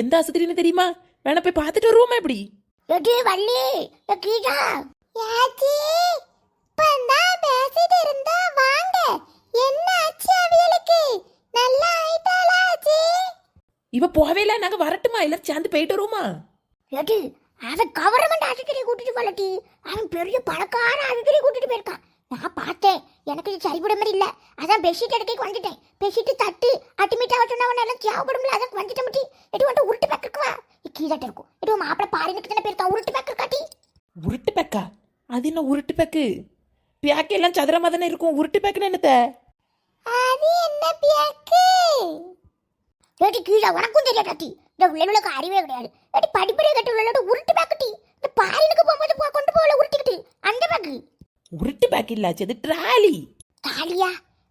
எந்த ஆஸ்பத்திரின்னு தெரியுமா? வேணா போய் பார்த்துட்டு வருவோமா இப்படி? எடி வள்ளி கீதா. யாச்சி இப்பதான் பேசிட்டு இருந்தா வாங்க. என்ன ஆச்சு அவியலுக்கு? நல்லா ஆயிட்டாளா ஆச்சி? இவ போவே இல்லை நாங்க வரட்டுமா? எல்லாரும் சேர்ந்து போயிட்டு வருவோமா? எடி அவன் கவர்மெண்ட் ஆஸ்பத்திரி கூட்டிட்டு போலட்டி அவன் பெரிய பணக்கார ஆஸ்பத்திரி கூட்டிட்டு போயிருக்கான். நான் பார்த்தேன். எனக்கு இது சரிபட மாதிரி இல்ல. அதான் பெட்ஷீட் எடுக்க வந்துட்டேன் பெட்ஷீட் தட்டு அட்டிமீட் ஆக சொன்னவன் எல்லாம் தேவைப்படும்ல அதான் வந்துட்ட முட்டி. எடி வந்து உருட்டு பேக் இருக்குவா கீழாட்ட இருக்கும். எடி உன் மாப்பிள்ள பாரினுக்கு தானே போயிருக்கான் உருட்டு பேக் இருக்காட்டி. உருட்டு பேக்கா அது என்ன உருட்டு பேக்கு பேக்கு எல்லாம் சதுரமா தானே இருக்கும். உருட்டு பேக்குன்னு என்னத்த? அது என்ன பியாக்கு ஏடி கீழே உனக்கும் தெரியாதாட்டி இந்த உள்ளவளுக்கு அறிவே கிடையாது. ஏடி படிப்படியே கட்டு உள்ளோட உருட்டு பேக்கட்டி இந்த பாரினுக்கு போகும்போது கொண்டு போகல உருட்டிக்கிட்டு. அந்த பேக்கு உருட்டு பேக் இல்லாச்சு அது ட்ராலி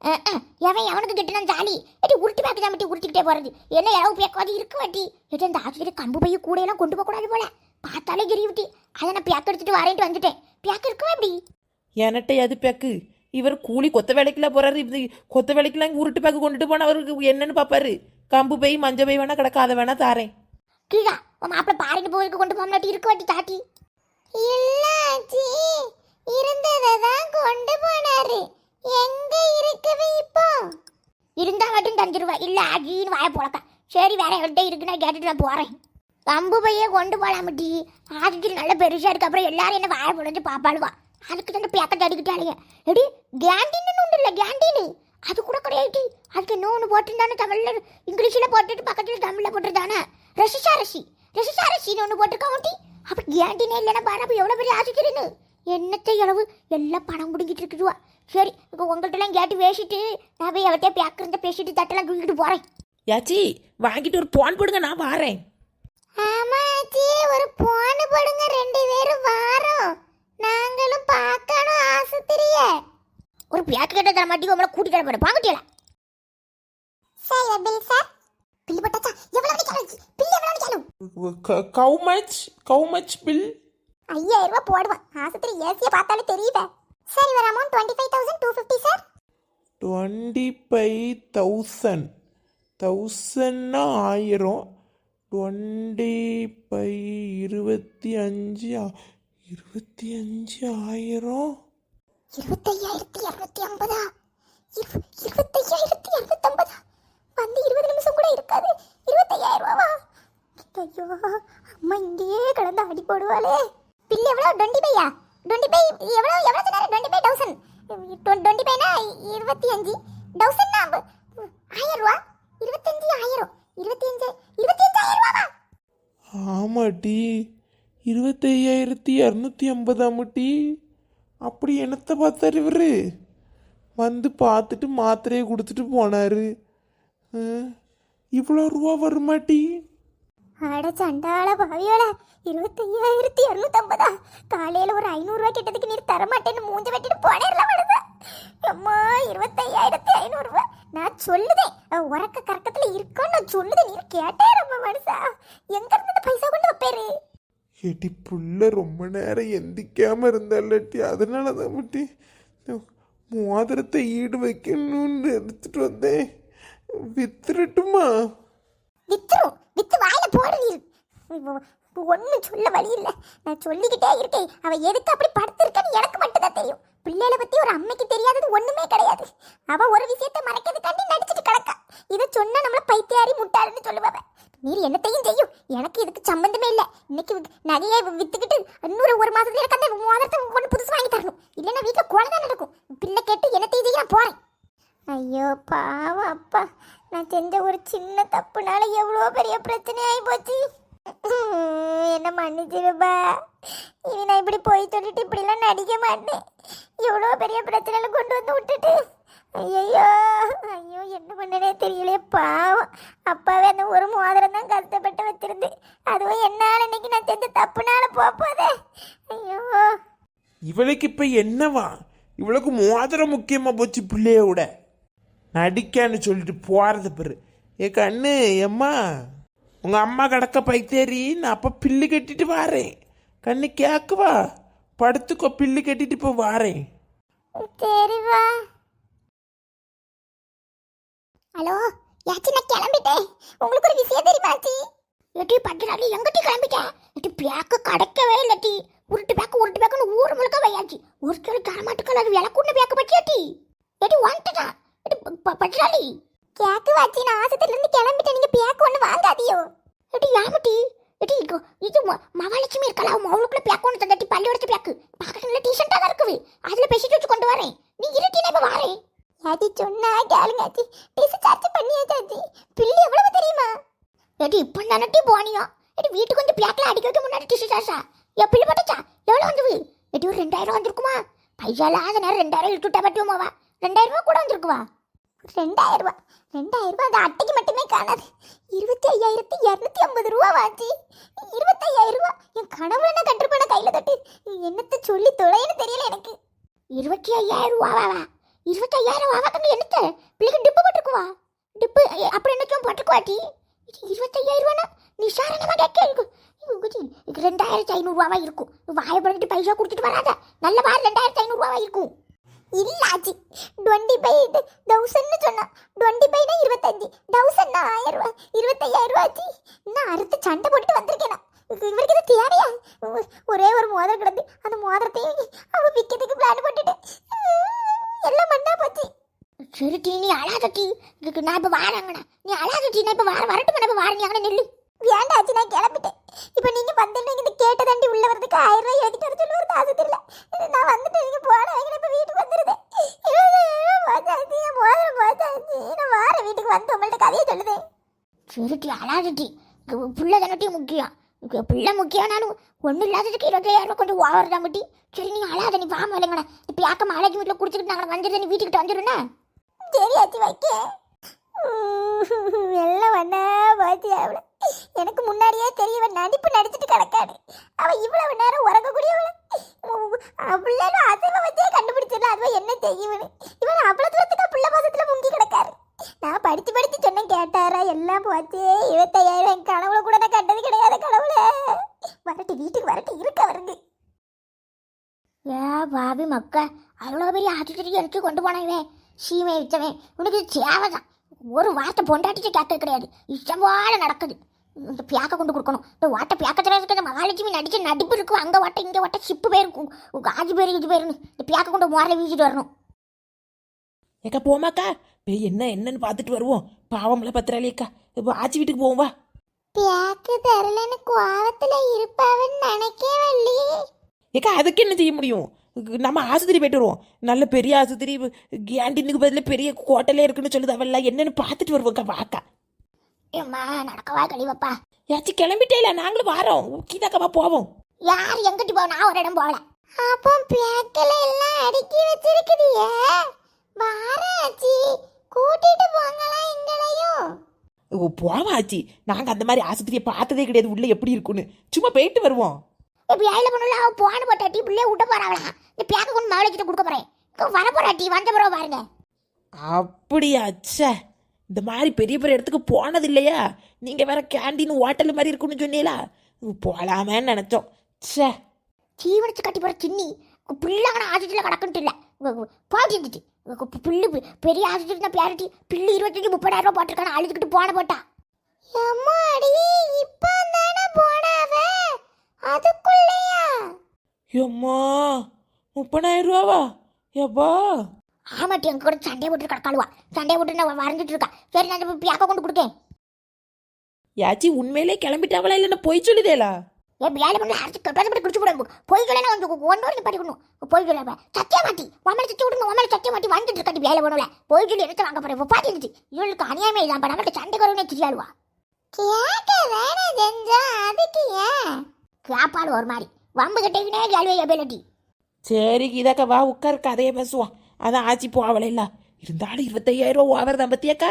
அஹ், எவன் எவனுக்கு கிட்டினா ஜாலி ஏடி உருட்டு பேக்கு தான் உருட்டிக்கிட்டே போறது. என்ன இளவு பேக்காது இருக்க மாட்டி ஏடி அந்த ஆஸ்பத்திரி கம்பு பைய கூட எல்லாம் கொண்டு போக கூடாது போல. பார்த்தாலே கிரி விட்டி அதை நான் பேக் எடுத்துட்டு வரேன்ட்டு வந்துட்டேன். பேக் இருக்குவா எப்படி எனட்ட அது பேக்கு இவர் கூலி கொத்த வேலைக்குலாம் போறாரு. இது கொத்த வேலைக்குலாம் இங்க உருட்டு பேக்கு கொண்டுட்டு போனா அவருக்கு என்னன்னு பாப்பாரு. கம்பு பை மஞ்ச பை வேணா கிடக்க. அதை வேணா தாரேன். கீழா உன் மாப்பிள்ள பாரிக்கு போயிருக்கு கொண்டு போக மாட்டி இருக்க மாட்டி தாட்டி. இல்லாச்சி இருந்ததை தான் கொண்டு போனாரு எங்க இருக்குது இப்போ இருந்தா மட்டும் தந்துருவா வாய போலக்க சரி வேற என்கிட்ட இருக்குன்னா கேட்டுட்டு நான் போறேன். கம்பு பையே கொண்டு போகலாமட்டி ஆஜிக்கு நல்ல பெருசா இருக்கு. அப்புறம் எல்லாரும் என்ன வாய பொழைஞ்சு பாப்பாளுவா? அதுக்கு தான் பேக்கெட் அடிக்கிட்டாளுங்க. எடி கேண்டீன் ஒன்று இல்லை கேண்டீனு. அது கூட கிடையாது அதுக்கு இன்னொன்று போட்டிருந்தானே தமிழில்? இங்கிலீஷில் போட்டுட்டு பக்கத்தில் தமிழில் போட்டிருந்தானே? ரசிஷா ரசி. ரசிஷா ரசின்னு ஒன்று போட்டிருக்கா அப்போ அப்ப கேண்டீனே இல்லைன்னா பாரு அப்போ எவ்வளவு பெரிய ஆசிக்கிறேன்னு என்னத்தை அளவு எல்லாம் பணம் பிடிங்கிட்டு இருக்குதுவா. சரி இப்போ உங்கள்கிட்டலாம் கேட்டு பேசிட்டு நான் போய் அவர்கிட்ட பேக் இருந்த பேசிட்டு தட்டெல்லாம் தூக்கிட்டு போறேன். யாச்சி வாங்கிட்டு ஒரு போன் போடுங்க நான் வாரேன். ஆமாச்சி ஒரு போன் போடுங்க ரெண்டு பேரும் வாரோம். நாங்களும் பார்க்கணும் ஆஸ்பத்திரிய. ஒரு பேக் கேட்ட தர மாட்டி உங்களை கூட்டிட்டு வர போறேன். பாங்கட்டியல சார் பில் சார்? பில் போட்டாச்சா? எவ்வளவு நிக்கணும் பில் எவ்வளவு நிக்கணும் how much how much bill ஐயாயிரம் ரூபாய் போடுவேன். ஆஸ்பத்திரி ஏசியை பார்த்தாலே தெரியுதே சார் இவர் amount twenty five thousand two fifty sir twenty five thousand தௌசண்ட்னா ஆயிரம். டுவெண்ட்டி ஃபைவ் இருபத்தி அஞ்சு இருபத்தி அஞ்சு ஆயிரம். இருபத்தையாயிரத்தி இரநூத்தி ஐம்பதா? இரு- இருபத்தையாயிரத்தி இரநூத்தம்பதா வந்து இருபது நிமிஷம் கூட இருக்காது. இருபத்தையாயிரம் ரூபாவா ஐயோ அம்மா இங்கேயே கடந்து அடி போடுவாளே. பில் எவ்வளோ டுவெண்ட்டி பையா டுவெண்ட்டி பை எவ்வளோ எவ்வளோ சொன்னாரு? டுவெண்ட்டி பை தௌசண்ட் டுவெண்ட்டி பைனா இருபத்தி அஞ்சு. தௌசண்ட்னா ஆயிரம் ரூபா? இருபத்தஞ்சு ஆயிரம். இருபத்தி அஞ்சு இருபத்தி அஞ்சாயிரம் ரூபாவா? ஆமாட்டி இருபத்தையாயிரத்தி இரநூத்தி ஐம்பதாமட்டி அப்படி என்னத்தை பார்த்தார் இவர்? வந்து பார்த்துட்டு மாத்திரையை கொடுத்துட்டு போனாரு. இவ்வளோ ரூபா வருமாட்டி அட சண்டாள பாவியோல இருபத்தையாயிரத்தி இரநூத்தம்பதா காலையில ஒரு ஐநூறுரூவா கிட்டதுக்கு நீர் தரமாட்டேன்னு மூஞ்ச வெட்டிட்டு போனேர்ல மனுதா அம்மா இருபத்தையாயிரத்தி ஐநூறுரூவா நான் சொல்லுதேன் உறக்க கறக்கத்துல இருக்கோன்னு நான் சொல்லுதேன் நீர் கேட்டே ரொம்ப மனுஷா எங்க இருந்து பைசா கொண்டு வைப்பேரு? ஏட்டி புள்ள ரொம்ப நேரம் எந்திக்காம இருந்தாலட்டி அதனால தான் முட்டி மோதிரத்தை ஈடு வைக்கணும்னு எடுத்துட்டு வந்தேன். வித்துறட்டுமா வித்துரும். வித்து வாயில போடுறீர் ஒன்றும் சொல்ல வழி இல்லை. நான் சொல்லிக்கிட்டே இருக்கேன். அவ எதுக்கு அப்படி படுத்திருக்கான்னு எனக்கு மட்டும் தான் தெரியும். பிள்ளைகளை பத்தி ஒரு அம்மைக்கு தெரியாதது ஒண்ணுமே கிடையாது. அவ ஒரு விஷயத்தை மறைக்கிறதுக்காண்டி நடிச்சிட்டு கிடக்கா. இதை சொன்னா நம்மளை பைத்தியாரி முட்டாளுன்னு சொல்லுவாவ. நீர் என்னத்தையும் செய்யும். எனக்கு இதுக்கு சம்பந்தமே இல்லை. இன்னைக்கு வி- நகையை வித்துக்கிட்டு இன்னொரு ஒரு மாசத்துல எனக்கு அந்த மோதிரத்தை ஒன்று புதுசு வாங்கி தரணும். இல்லைன்னா வீட்டில் குழந்தை நடக்கும். பிள்ளை கேட்டு என்னத்தையும் செய்ய நான் போறேன். ஐயோ பாவம் அப்பா. நான் செஞ்ச ஒரு சின்ன தப்புனால எவ்வளோ பெரிய பிரச்சனை ஆகி போச்சு. என்ன மன்னிச்சிருப்பா இனி நான் இப்படி போய் சொல்லிட்டு இப்படிலாம் நடிக்க மாட்டேன். எவ்வளோ பெரிய பிரச்சனையில கொண்டு வந்து விட்டுட்டு. ஐயோ ஐயோ என்ன பண்ணனே தெரியலையே பாவம். அப்பாவே அந்த ஒரு மோதிரம் தான் கஷ்டப்பட்டு வச்சிருந்து. அதுவும் என்னால் இன்னைக்கு நான் செஞ்ச தப்புனால போதே. ஐயோ. இவளுக்கு இப்ப என்னவா? இவளுக்கு மோதிரம் முக்கியமா போச்சு பிள்ளையோட. நடிக்கான்னு சொல்லிட்டு போகிறது பெரு. ஏ கண்ணு எம்மா உங்கள் அம்மா கிடக்க பைத்தேரி நான் அப்போ பில்லு கட்டிட்டு வாரேன். கண்ணு கேக்குவா? படுத்துக்கோ பில்லு கட்டிட்டு இப்போ வாரேன். சரிவா ஹலோ யாச்சி நான் கிளம்பிட்டேன் உங்களுக்கு ஒரு விஷயம் தெரியுமா ஆச்சி? எட்டி பஞ்சராளி எங்கிட்டி கிளம்பிட்டேன் எட்டி பேக்கு கிடைக்கவே இல்லட்டி உருட்டு பேக்கு உருட்டு பேக்குன்னு ஊர் முழுக்க வையாச்சு ஒரு கிலோ தரமாட்டுக்கள் அது விளக்குன்னு பேக்கு பச்சியாட்டி எட்டி வந்துட்டான் எட்டி கேக்கு வாச்சி நான் ஆசத்துல இருந்து கிளம்பிட்டேன். நீங்க பேக்கு ஒண்ணு வாங்காதியோ. எடி யாமட்டி எடி இது ம- மகாலட்சுமி இருக்கலாம் அவளுக்குள்ள பேக்கு ஒன்று தந்தாட்டி பள்ளியோடத்து பேக்கு. பாக்கல நல்ல டீசெண்டா தான் இருக்குது. அதுல பேசிட்டு வச்சு கொண்டு வரேன். நீ இருட்டினா இப்ப வாரேன். அது சொன்னா கேளுங்க ஆச்சி பேசி சர்ச்சை பண்ணியாச்சு பிள்ளை எவ்வளவு தெரியுமா? எடி இப்போ நானட்டி போனியோ? எடி வீட்டுக்கு வந்து பிளாக்ல அடிக்க வைக்க முன்னாடி டிஷு சாசா என் பிள்ளை பட்டுச்சா? எவ்வளோ வந்து எடி ஒரு ரெண்டாயிரம் வந்திருக்குமா? பைசால ஆத நேரம் ரெண்டாயிரம் இட்டுட்டா பட்டுவோமாவா? ரெண்டாயிரம் ரூபா கூட வந்துருக்குவா? ரெண்டாயிரம் ரூபா ரெண்டாயிரம் ரூபா அந்த அட்டைக்கு மட்டுமே காணாது. இருபத்தி ஐயாயிரத்தி இரநூத்தி ஐம்பது ரூபா வாச்சு இருபத்தி ஐயாயிரம் ரூபா என் கனவுல நான் கண்டிருப்பேன் கையில தட்டு என்னத்த சொல்லி தொலைன்னு தெரியல எனக்கு. இருபத்தி ஐயாயிரம் ரூபாவா இருபத்தி ஐயாயிரம் ரூபாவா கண்டு என்னத்த? பிள்ளைக்கு டிப்பு போட்டுக்குவா டிப்பு அ- அப்புறம் என்னச்சும் போட்டுக்குவாட்டி இது இருபத்தையாயிரம் ரூபானா நிசாரணமா கேட்க இருக்கும் இது குச்சி, இது ரெண்டாயிரத்தி ஐநூறுரூவாவா இருக்கும். வாயை பண்ணிட்டு பைசா கொடுத்துட்டு வராத. நல்ல வாரம் ரெண்டாயிரத்தி ஐநூறுரூவாவா இருக்கும். இல்ல இல்லாச்சி டுவெண்ட்டி பை தௌசண்ட்னு சொன்னா டுவெண்ட்டி பைனா இருபத்தஞ்சு தௌசண்ட்னா ஆயிரம் ரூபா இருபத்தையாயிரம் ரூபா ஆச்சு நான் அறுத்து சண்டை போட்டு வந்திருக்கேன்? இவருக்கு இது தேவையா? ஒரே ஒரு மோதிரம் கிடந்து அந்த மோதிரத்தையும் அவ விற்கிறதுக்கு பிளான் போட்டுட்டு எல்லாம் மண்ணா போச்சு. சரி டீ நீ அழாத டீ இதுக்கு நான் இப்போ வாரங்கண்ணா. நீ அழாத டீ நான் இப்போ வார வரட்டும்? நான் இப்போ வாரணியாங்கண்ணா நெல்லு வேண்டாச்சு நான் கிளம்பிட்டேன் இப்போ நீங்கள் வந்து இந்த கேட்ட தண்டி உள்ள வரதுக்கு ஆயிரம் ரூபாய் எழுதிட்டு வர சொல்லி ஒரு தாசு தெரியல நான் வந்துட்டு நீங்கள் போன வைக்கிற இப்போ வீட்டுக்கு வந்துருது போச்சாச்சு என் மோதிரம் போச்சாச்சு நான் வார வீட்டுக்கு வந்து உங்கள்ட்ட கதையை சொல்லுதேன் சரி டீ அழாத டீ புள்ள தானே டீ முக்கியம் பிள்ளை முக்கியம்னாலும் ஒன்றும் இல்லாததுக்கு இருபத்தையாயிரம் ரூபாய் கொஞ்சம் ஓவர் முட்டி. சரி நீ அழாத நீ வாம இல்லைங்கண்ணா இப்போ யாக்க மாலேஜ் வீட்டில் குடிச்சிக்கிட்டு நாங்கள் வந்துடுது நீ வீட்டுக்கிட்ட வந்துடுண்ணா சரி ஆச்சு வைக்க. எல்லாம் வண்ணா பாத்தியா அவள? எனக்கு முன்னாடியே தெரியவன் நடிப்பு நடிச்சிட்டு கிடக்காது. அவ இவ்வளவு நேரம் உறங்கக்கூடியவள. அவ்வளோ அசைவ வச்சே கண்டுபிடிச்சிடல அதுவா என்ன செய்யுவனு இவன் அவ்வளவு தூரத்துக்கு பிள்ளை படித்து படித்து சொன்ன கேட்டாரா? எல்லாம் போச்சு. இருபத்தையாயிரம் என் கனவுல கூட நான் கண்டது கிடையாது கடவுள வரட்டு வீட்டுக்கு வரட்டு இருக்க வருது ஏ பாபி மக்க அவ்வளோ பெரிய ஆட்டுச்சடி எடுத்து கொண்டு போனவே சீமை வச்சவன் உனக்கு சேவை தான் ஒரு வார்த்தை பொண்டாட்டிட்டு கேட்கறது கிடையாது. இஷ்டம் போல நடக்குது. இந்த பியாக்க கொண்டு கொடுக்கணும். இந்த வாட்டை பியாக்கத்தில் இருக்கிற மகாலட்சுமி நடிச்சு நடிப்பு இருக்கும் அங்கே வாட்டை இங்கே வாட்டை சிப்பு போயிருக்கும் காஜி பேர் இது பேருன்னு. இந்த பியாக்க கொண்டு மோரில் வீசிட்டு வரணும். ஏக்கா போமாக்கா போய் என்ன என்னன்னு பார்த்துட்டு வருவோம். பாவம்ல பத்திராளியக்கா. இப்போ ஆச்சி வீட்டுக்கு போவோம் வா. பியாக்கு தரலன்னு கோவத்தில் இருப்பாவன்னு நினைக்கவே ஏக்கா அதுக்கு என்ன செய்ய முடியும்? நம்ம ஆஸ்பத்திரி போயிட்டு வருவோம். நல்ல பெரிய ஆஸ்பத்திரி கேண்டீனுக்கு பதிலா பெரிய ஹோட்டலே இருக்குன்னு சொல்லுது அவள்ல. என்னன்னு பார்த்துட்டு வருவோம்க்கா வாக்கா. ஏம்மா நடக்கவா கழிவப்பா. யாச்சி கிளம்பிட்டேல நாங்களும் வாரோம். கீதாக்காவா போவோம். யார் எங்கிட்டு போ? நான் ஒரு இடம் போகல. அப்போ பேக்கில் எல்லாம் அடுக்கி வச்சிருக்குதியே வாராச்சி. கூட்டிட்டு போங்களா எங்களையும் ஓ போவா ஆச்சி நாங்கள் அந்த மாதிரி ஆஸ்பத்திரியை பார்த்ததே கிடையாது. உள்ள எப்படி இருக்குன்னு சும்மா போயிட்டு வருவோம். இப்போ ஏழை பண்ணல அவ போன போட்டாட்டி பிள்ளைய விட்ட போறாங்களா இந்த பேக்க கொண்டு மாவளிக்கிட்ட கொடுக்க போறேன். வர போறாட்டி வந்த பிறகு பாருங்க. அப்படியா ச்சே. இந்த மாதிரி பெரிய பெரிய இடத்துக்கு போனது இல்லையா? நீங்கள் வேற கேண்டீன் ஹோட்டல் மாதிரி இருக்குன்னு சொன்னீங்களா? போகலாமேன்னு நினச்சோம். ச்சே. சீவனிச்சு கட்டி போற சின்னி. பிள்ளைங்கன ஆசிட்டில் கிடக்குன்ட்டு இல்லை. இருந்துச்சு பிள்ளு பெரிய ஆசிட்டு தான் பேரட்டி பிள்ளை இருபத்தஞ்சு முப்பதாயிரம் ரூபாய் போட்டிருக்கான அழுதுகிட்டு போன போட்டா. எம்மா முப்பதாயிரம் ரூபாவா? எப்பா? ஆமாட்டி எங்க கூட சண்டையை போட்டு கிடக்காளுவா. சண்டையை போட்டு நான் வரைஞ்சிட்டு இருக்கா? சரி நான் பியாக்க கொண்டு கொடுக்கேன். யாச்சி உண்மையிலே கிளம்பிட்டாவளா இல்லைன்னா போய் சொல்லுதேலா? ஏன் வேலை பண்ணல அரைச்சி கட்டாசப்பட்டு குடிச்சு போடுங்க. போய் சொல்ல கொஞ்சம் ஒன்று வரைக்கும் படிக்கணும் போய் சொல்ல சத்திய மாட்டி. உமலை சத்தி விடுங்க உமலை சத்திய மாட்டி வந்துட்டு இருக்காட்டி வேலை பண்ணல போய் சொல்லி எடுத்து வாங்க போறேன். பாட்டி இருந்துச்சு இவளுக்கு அநியாயமே இல்லாம நம்மகிட்ட சண்டை குறவுனே தெரியாளுவா? கேட்க வேணா செஞ்சா அதுக்கு ஏன்? கேப்பாள் ஒரு மாதிரி. வம்பு கட்டிக்கினே கேள்வி எபிலிட்டி சரி கீதாக்கா வா உட்கார் கதையை பேசுவோம். அதான் ஆச்சி போவலை இல்ல. இருந்தாலும் இருபத்தையாயிரம் ரூபா ஓவர் தான் பத்தியாக்கா?